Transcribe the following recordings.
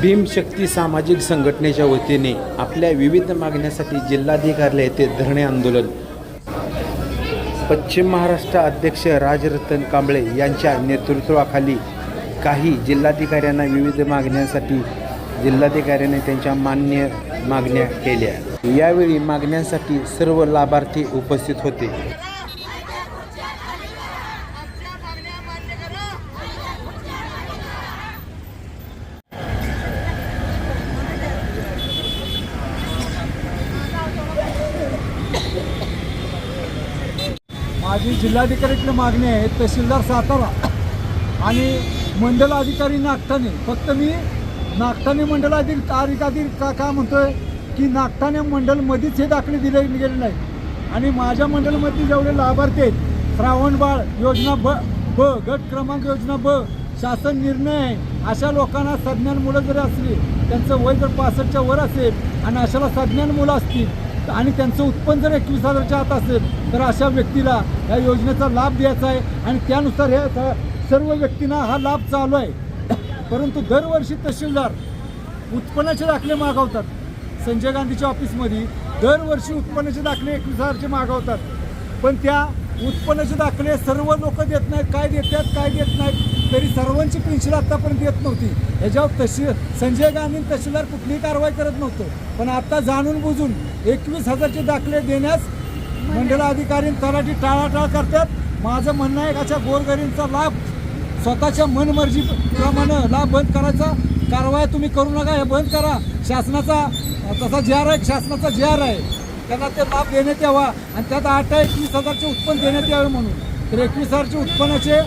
भीमशक्ती सामाजिक संघटनेच्या वतीने आपल्या विविध मागण्यासाठी जिल्हाधिकारी येथे धरणे आंदोलन. पश्चिम महाराष्ट्र अध्यक्ष राजरतन कांबळे यांच्या नेतृत्वाखाली काही जिल्हाधिकाऱ्यांना विविध मागण्यांसाठी जिल्हाधिकाऱ्याने त्यांच्या मान्य मागण्या केल्या. यावेळी मागण्यांसाठी सर्व लाभार्थी उपस्थित होते. माझी जिल्हाधिकारीकडे मागणी आहे तहसीलदार सातारा आणि मंडल अधिकारी नागठाणे. फक्त मी नागठाणे मंडलाधिकारी अधिकारी का का म्हणतोय की नागठाणे मंडलमध्येच हे दाखले दिले गेले नाही. आणि माझ्या मंडलमधले जेवढे लाभार्थी आहेत श्रावणबाळ योजना ब ब गट क्रमांक योजना ब शासन निर्णय आहे अशा लोकांना सज्ञान मुलं जरी असली त्यांचं वय जर पासष्टच्या वर असेल आणि अशाला सज्ञान मुलं असतील आणि त्यांचं उत्पन्न जर एकवीस हजारच्या आत असेल तर अशा व्यक्तीला या योजनेचा लाभ द्यायचा आहे. आणि त्यानुसार ह्या सर्व व्यक्तींना हा लाभ चालू आहे. परंतु दरवर्षी तहसीलदार उत्पन्नाचे दाखले मागवतात. संजय गांधीच्या ऑफिसमध्ये दरवर्षी उत्पन्नाचे दाखले एकवीस हजारचे मागवतात. पण त्या उत्पन्नाचे दाखले सर्व लोक देत नाहीत. काय देतात काय देत नाहीत. तरी सर्वांची पेन्शन आत्तापर्यंत येत नव्हती. ह्याच्यावर तशी संजय गांधी तहसीलदार कुठलीही कारवाई करत नव्हतं. पण आता जाणून बुजून एकवीस हजारचे दाखले देण्यास मंडलाधिकारी तलाठी टाळाटाळ करतात. माझं म्हणणं आहे अशा गोरगरींचा लाभ स्वतःच्या मनमर्जीप्रमाणे लाभ बंद करायचा. कारवाया तुम्ही करू नका हे बंद करा. शासनाचा तसा जी आर आहे शासनाचा जी आर आहे त्यांना ते लाभ देण्यात यावा. आणि त्यात आठ एकवीस हजारचे उत्पन्न देण्यात यावे म्हणून. तर एकवीस हजारचे उत्पन्नाचे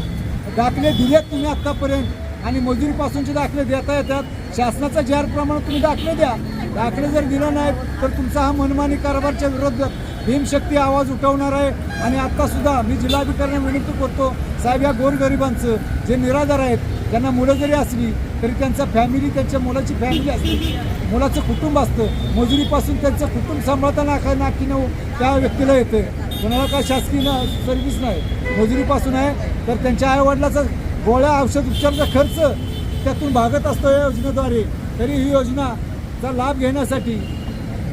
दाखले दिलेत तुम्ही आत्तापर्यंत आणि मजुरीपासूनचे दाखले देता येतात शासनाचा जी प्रमाण तुम्ही दाखले द्या दाखले जर दिला नाही तर तुमचा हा मनमानी कारभारच्या विरोधात भीमशक्ती आवाज उठवणार आहे आणि आत्तासुद्धा मी जिल्हाधिकाऱ्यांना विनंती करतो साहेब या गोरगरिबांचं जे निराधार आहेत त्यांना मुलं जरी असली तरी त्यांचा फॅमिली त्यांच्या मुलाची फॅमिली असते मुलाचं कुटुंब असतं मजुरीपासून त्यांचं कुटुंब सांभाळताना काय नाकी नऊ त्या व्यक्तीला येतं कोणाला काय शासकीय न- सर्व्हिस नाही मजुरीपासून आहे तर त्यांच्या आईवडिलाचा गोळ्या औषध उपचाराचा खर्च त्यातून भागत असतो या योजनेद्वारे. तरी ही योजनाचा लाभ घेण्यासाठी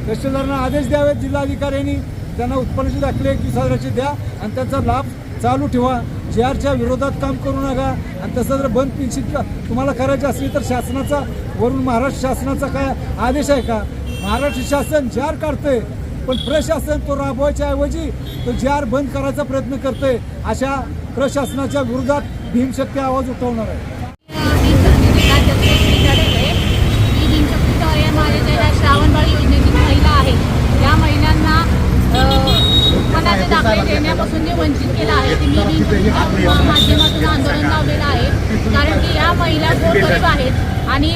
तहसीलदारांना आदेश द्यावेत जिल्हाधिकाऱ्यांनी त्यांना उत्पन्नाचे दाखले एकवीस हजाराचे द्या आणि त्याचा लाभ चालू ठेवा. जे आरच्या विरोधात काम करू नका आणि तसं जर बंद पेन्शन तुम्हाला करायची असली तर शासनाचा वरून महाराष्ट्र शासनाचा काय आदेश आहे का? महाराष्ट्र शासन जे आर काढतंय. पण प्रशासन तो राबवायच्या ऐवजी तो जे बंद करायचा प्रयत्न करतोय अशा प्रशासनाच्या विरोधात भीमशक्ती आवाज उठवणार आहे. श्रावणबाळ योजनेची महिला आहे या महिलांना उत्पन्नाचे दाखले देण्यापासून जे वंचित केलं आहे ते मी माध्यमातून आंदोलन लावलेलं आहे कारण की या महिला गोरगरीब आहेत आणि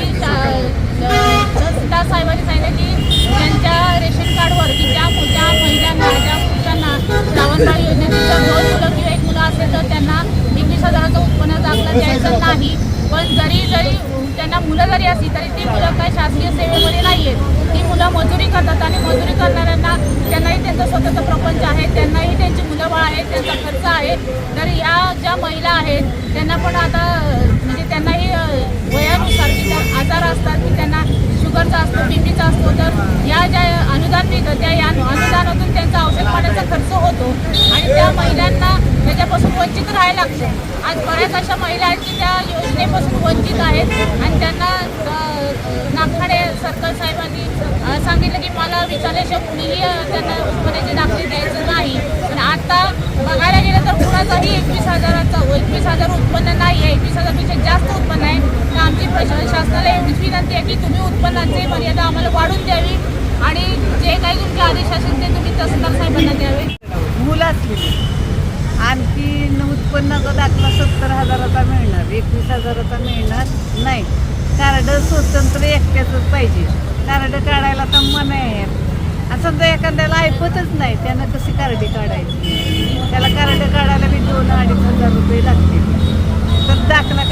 तहसीलदार साहेबांनी सांगितलं की त्यांच्या रेशन कार्डवर की त्या त्या महिलांना त्या पुरुषांना श्रावणबाळ योजनेची जर दोन मुलं किंवा एक मुलं असेल तर त्यांना एकवीस हजाराचं उत्पन्न दाखला द्यायचं नाही. पण जरी जरी त्यांना मुलं जरी असली तरी ती मुलं काय शासकीय सेवेमध्ये नाही आहेत ती मुलं मजुरी करतात आणि मजुरी करणाऱ्यांना त्यांनाही त्यांचं स्वतःचं प्रपंच आहे त्यांनाही त्यांची मुलं बाळ आहेत त्यांचा खर्च आहे. तर या ज्या महिला आहेत त्यांना पण आता म्हणजे त्यांनाही अं, वयानुसार की त्या आजार असतात की त्यांना शुगरचा असतो बीपीचा असतो तर या ज्या अनुदान मिळतं त्या या अनुदानातून त्यांचा औषध पाण्याचा खर्च होतो आणि त्या महिलांना त्याच्यापासून वंचित राहायला लागतं आज बऱ्याच अशा महिला आहेत की त्या योजनेपासून वंचित आहेत आणि त्यांना नागखाडे सरकार साहेबांनी सांगितलं की मला विचारल्याशिवाय कुणीही त्यांना उत्पन्नाचे दाखले द्यायचं नाही. पण आता बघायला गेलं तर कुणाचाही एकवीस हजाराचं एकवीस हजार उत्पन्न नाही आहे. एकवीस हजारपेक्षा जास्त उत्पन्न आहे. तर आमची शासनाला एवढीच विनंती आहे की तुम्ही उत्पन्नाचे मर्यादा आम्हाला वाढून द्यावी आणि जे काही तुमचे आदेश असेल ते तुम्ही तहसीलदार साहेबांना द्यावे. मुलं आणखीन उत्पन्न दाखला सत्तर हजाराचा मिळणार एकवीस हजाराचा मिळणार नाही. कार्ड स्वतंत्र एकट्याचंच पाहिजे. कार्ड काढायला तर मन आहे. समजा एखाद्याला ऐकतच नाही त्यानं कशी कार्डी काढायची? त्याला कार्ड काढायला बी दोन अडीच हजार रुपये लागतील. तर दाखला